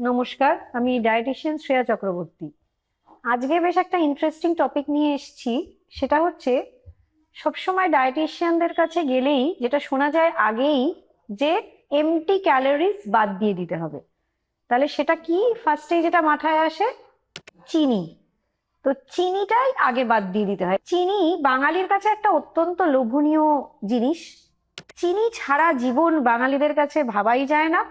নমস্কার, আমি ডায়েটিশিয়ান শ্রেয়া চক্রবর্তী। আজকে বেশ একটা ইন্টারেস্টিং টপিক নিয়ে এসেছি, সেটা হচ্ছে সবসময় ডায়েটিশিয়ানদের কাছে গেলেই যেটা শোনা যায় আগেই যে এমটি ক্যালোরিজ বাদ দিয়ে দিতে হবে। তাহলে সেটা কি? ফার্স্টেই যেটা মাথায় আসে, চিনি। তো চিনিটাই আগে বাদ দিয়ে দিতে হয়। চিনি বাঙালির কাছে একটা অত্যন্ত লোভনীয় জিনিস। চিনি ছাড়া জীবন বাঙালিদের কাছে ভাবাই যায় না।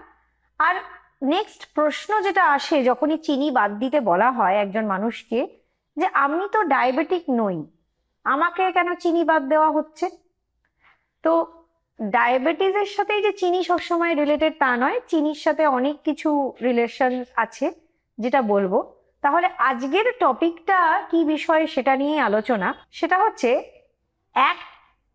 আর নেক্সট প্রশ্ন যেটা আসে যখনই চিনি বাদ দিতে বলা হয় একজন মানুষকে, যে আমি তো ডায়াবেটিক নই, আমাকে কেন চিনি বাদ দেওয়া হচ্ছে? তো ডায়াবেটিসের সাথে যে চিনি সবসময় রিলেটেড তা নয়, চিনির সাথে অনেক কিছু রিলেশন আছে যেটা বলব। তাহলে আজকের টপিকটা কি বিষয় সেটা নিয়ে আলোচনা? সেটা হচ্ছে এক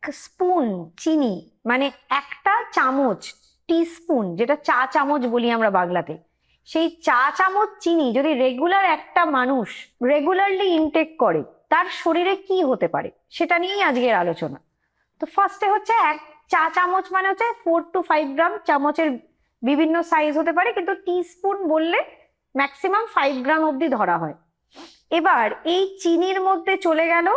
স্পুন চিনি মানে একটা চামচ টিস্পুন যেটা চা চামচ বলি আমরা বাংলাতে, সেই চা চামচ চিনি যদি রেগুলার একটা মানুষ রেগুলারলি ইনটেক করে, তার শরীরে কি হতে পারে? সেটা নিয়েই আজকের আলোচনা। তো ফার্স্টে হচ্ছে এক চা চামচ মানে হচ্ছে ফোর টু ফাইভ গ্রাম চামচের বিভিন্ন সাইজ হতে পারে, কিন্তু টিস্পুন বললে ম্যাক্সিমাম ফাইভ গ্রাম অবধি ধরা হয়। এবার এই চিনির মধ্যে চলে গেল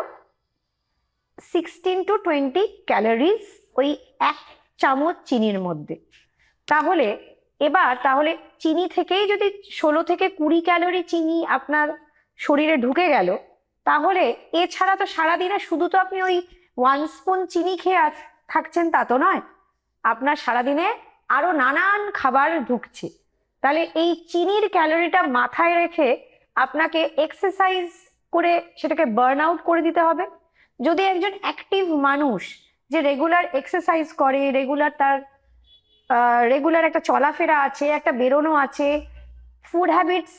সিক্সটিন টু টোয়েন্টি ক্যালোরিজ ওই এক চামচ চিনির মধ্যে। তাহলে এবার তাহলে চিনি থেকেই যদি ষোলো থেকে কুড়ি ক্যালোরি চিনি আপনার শরীরে ঢুকে গেল, তাহলে এছাড়া তো সারাদিনে শুধু তো আপনি ওই ওয়ান স্পুন চিনি খেয়ে থাকছেন তা তো নয়, আপনার সারাদিনে আরও নানান খাবার ঢুকছে। তাহলে এই চিনির ক্যালোরিটা মাথায় রেখে আপনাকে এক্সারসাইজ করে সেটাকে বার্ন আউট করে দিতে হবে। যদি একজন অ্যাক্টিভ মানুষ যে রেগুলার এক্সারসাইজ করে রেগুলার তার রেগুলার একটা চলাফেরা আছে, একটা বেরোনো আছে ফুড হ্যাবিটস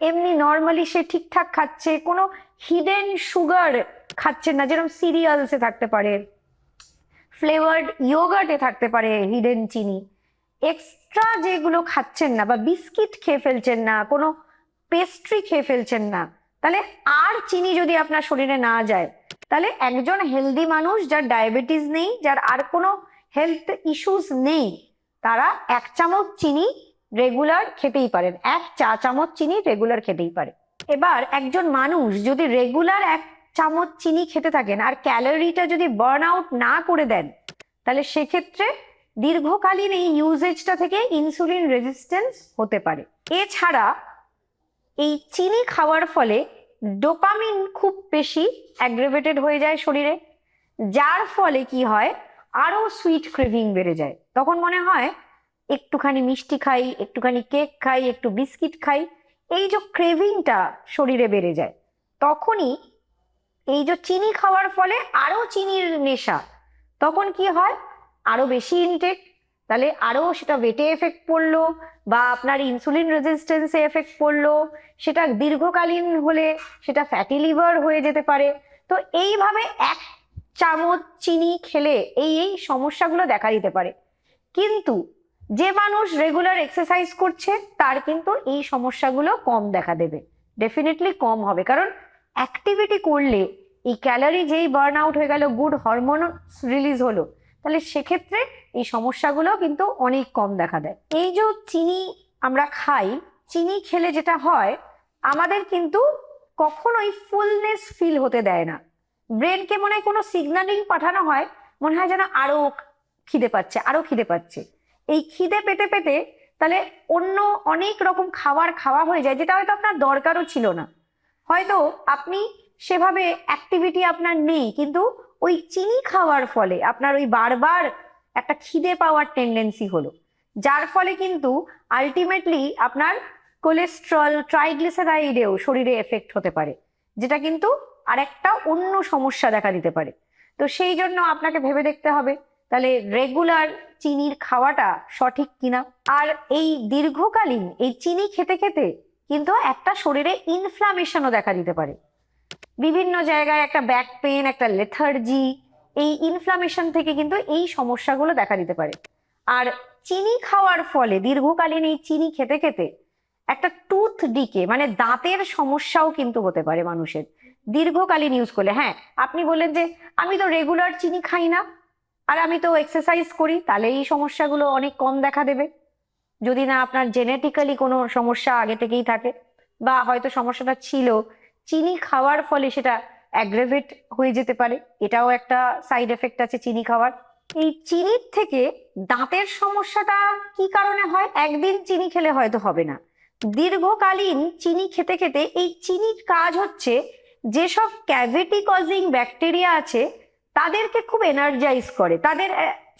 এমনি নর্মালি সে ঠিকঠাক খাচ্ছে, কোনো হিডেন সুগার খাচ্ছেন না, যেরকম সিরিয়ালসে থাকতে পারে ফ্লেভার্ড ইয়োগার্টে থাকতে পারে হিডেন চিনি এক্সট্রা যেগুলো খাচ্ছেন না বা বিস্কিট খেয়ে ফেলছেন না, কোনো পেস্ট্রি খেয়ে ফেলছেন না, তাহলে আর চিনি যদি আপনার শরীরে না যায় তাহলে একজন হেলদি মানুষ যার ডায়াবেটিস নেই, যার আর কোনো হেলথ ইস্যুস নেই, তারা এক চামচ চিনি রেগুলার খেতেই পারেন, এক চা চামচ চিনি রেগুলার খেতেই পারে। এবার একজন মানুষ যদি রেগুলার এক চামচ চিনি খেতে থাকেন আর ক্যালোরিটা যদি বার্ন আউট না করে দেন, তাহলে সেক্ষেত্রে দীর্ঘকালীন এই ইউজেজটা থেকে ইনসুলিন রেজিস্ট্যান্স হতে পারে। এছাড়া এই চিনি খাওয়ার ফলে ডোপামিন খুব বেশি অ্যাগ্রেভেটেড হয়ে যায় শরীরে, যার ফলে কি হয়? আরও সুইট ক্রেভিং বেড়ে যায়। তখন মনে হয় একটুখানি মিষ্টি খাই, একটুখানি কেক খাই, একটু বিস্কিট খাই, এই যে ক্রেভিংটা শরীরে বেড়ে যায়, তখনই এই যে চিনি খাওয়ার ফলে আরও চিনির নেশা, তখন কি হয়? আরও বেশি ইনটেক তাহলে আরও সেটা ওয়েটে এফেক্ট পড়ল বা আপনার ইনসুলিন রেজিস্ট্যান্সে এফেক্ট পড়ল, সেটা দীর্ঘকালীন হলে সেটা ফ্যাটি লিভার হয়ে যেতে পারে। তো এইভাবে এক চামচ চিনি খেলে এই এই সমস্যাগুলো দেখা দিতে পারে। কিন্তু যে মানুষ রেগুলার এক্সারসাইজ করছে, তার কিন্তু এই সমস্যাগুলো কম দেখা দেবে। ডেফিনেটলি কম হবে। কারণ অ্যাক্টিভিটি করলে এই ক্যালারি যেই বার্ন আউট হয়ে গেল গুড হরমোন রিলিজ হলো। তাহলে সেক্ষেত্রে এই সমস্যাগুলো কিন্তু অনেক কম দেখা দেয়। এই যে চিনি আমরা খাই, চিনি খেলে যেটা হয়, আমাদের কিন্তু কখনোই ফুলনেস ফিল হতে দেয় না। ব্রেনকে মনে হয় কোনো সিগন্যালিং পাঠানো হয়, মনে হয় যেন আরও খিদে পাচ্ছে, আরও খিদে পাচ্ছে। এই খিদে পেতে পেতে তাহলে অন্য অনেক রকম খাবার খাওয়া হয়ে যায়, যেটা হয়তো আপনার দরকারও ছিল না। হয়তো আপনি সেভাবে অ্যাক্টিভিটি আপনার নেই, কিন্তু ওই চিনি খাওয়ার ফলে আপনার ওই বারবার একটা খিদে পাওয়ার টেন্ডেন্সি হলো। যার ফলে কিন্তু আলটিমেটলি আপনার কোলেস্ট্রল ট্রাইগ্লিসারাইডেও শরীরে এফেক্ট হতে পারে, যেটা কিন্তু আরেকটা অন্য সমস্যা দেখা দিতে পারে। তো সেই জন্য আপনাকে ভেবে দেখতে হবে, তাহলে রেগুলার চিনির খাওয়াটা সঠিক কিনা? আর এই দীর্ঘকালীন এই চিনি খেতে খেতে কিন্তু একটা শরীরে ইনফ্লামেশনও দেখা দিতে পারে। বিভিন্ন জায়গায় একটা ব্যাক পেন একটা লেথার্জি এই ইনফ্লামেশন থেকে কিন্তু এই সমস্যাগুলো দেখা দিতে পারে। আর চিনি খাওয়ার ফলে, দীর্ঘকালীন এই চিনি খেতে খেতে একটা টুথ ডিকে মানে দাঁতের সমস্যাও কিন্তু হতে পারে মানুষের। দীর্ঘকালীন ইউজ করলে হ্যাঁ আপনি বললেন যে, আমি তো রেগুলার চিনি খাই না, আর আমি তো এক্সারসাইজ করি, তাহলে এই সমস্যাগুলো অনেক কম দেখা দেবে। যদি না আপনার জেনেটিক্যালি কোনো সমস্যা আগে থেকেই থাকে, বা হয়তো সমস্যাটা ছিল চিনি খাওয়ার ফলে সেটা অ্যাগ্রেভেট হয়ে যেতে পারে। এটাও একটা সাইড এফেক্ট আছে চিনি খাওয়ার। এই চিনির থেকে দাঁতের সমস্যাটা কি কারণে হয়? একদিন চিনি খেলে হয়তো হবে না। দীর্ঘকালীন চিনি খেতে খেতে এই চিনির কাজ হচ্ছে যেসব ক্যাভিটি কজিং ব্যাকটেরিয়া আছে, তাদেরকে খুব এনার্জাইজ করে। তাদের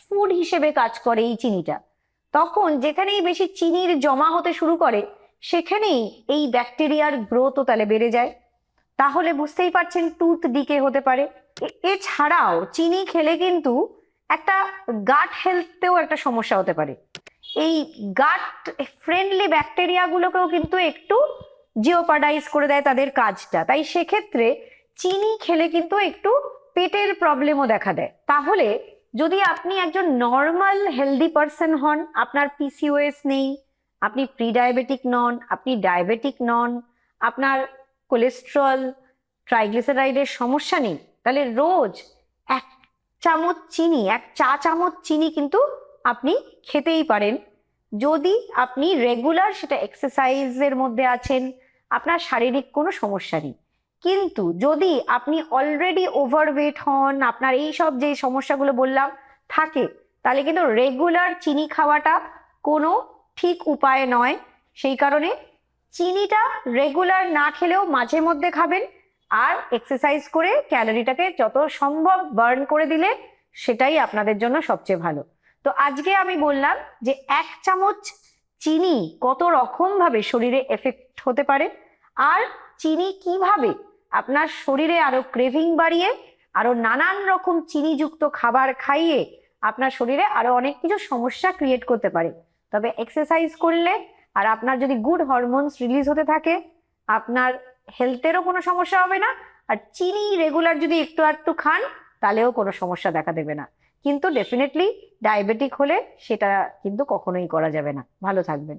ফুড হিসেবে কাজ করে এই চিনিটা। তখন যেখানেই বেশি চিনির জমা হতে শুরু করে, সেখানেই এই ব্যাকটেরিয়ার গ্রোথও তাহলে বেড়ে যায়। তাহলে বুঝতেই পারছেন টুথ ডিকে হতে পারে। এছাড়াও চিনি খেলে কিন্তু একটা গাট হেলথেও একটা সমস্যা হতে পারে। এই গাট ফ্রেন্ডলি ব্যাকটেরিয়াগুলোকেও কিন্তু একটু জিওপাডাইজ করে দেয় তাদের কাজটা। তাই সেক্ষেত্রে চিনি খেলে কিন্তু একটু পেটের প্রবলেমও দেখা দেয়। তাহলে যদি আপনি একজন নর্মাল হেলদি পারসন হন, আপনার পিসিওএস নেই, আপনি প্রি ডায়াবেটিক নন, আপনি ডায়াবেটিক নন, আপনার কোলেস্ট্রল ট্রাইগ্লিসারাইডের সমস্যা নেই, তাহলে রোজ এক চামচ চিনি, এক চা চামচ চিনি কিন্তু আপনি খেতেই পারেন। যদি আপনি রেগুলার সেটা এক্সারসাইজের মধ্যে আছেন, আপনার শারীরিক কোনো সমস্যা নেই। কিন্তু যদি আপনি অলরেডি ওভারওয়েট হন, আপনার এই সব যে সমস্যাগুলো বললাম থাকে, তাহলে কিন্তু রেগুলার চিনি খাওয়াটা কোনো ঠিক উপায় নয়। সেই কারণে চিনিটা রেগুলার না খেলেও মাঝে মধ্যে খাবেন আর এক্সারসাইজ করে ক্যালোরিটাকে যত সম্ভব বার্ন করে দিলে সেটাই আপনাদের জন্য সবচেয়ে ভালো। তো আজকে আমি বললাম যে এক চামচ চিনি কত রকম ভাবে শরীরে এফেক্ট হতে পারে আর চিনি কীভাবে আপনার শরীরে আরও ক্রেভিং বাড়িয়ে, আরও নানান রকম চিনিযুক্ত খাবার খাইয়ে আপনার শরীরে আরও অনেক কিছু সমস্যা ক্রিয়েট করতে পারে। তবে এক্সারসাইজ করলে আর আপনার যদি গুড হরমোনস রিলিজ হতে থাকে, আপনার হেলথেরও কোনো সমস্যা হবে না। আর চিনি রেগুলার যদি একটু একটু খান, তাহলেও কোনো সমস্যা দেখা দেবে না। কিন্তু ডেফিনেটলি ডায়াবেটিক হলে সেটা কিন্তু কখনোই করা যাবে না। ভালো থাকবেন।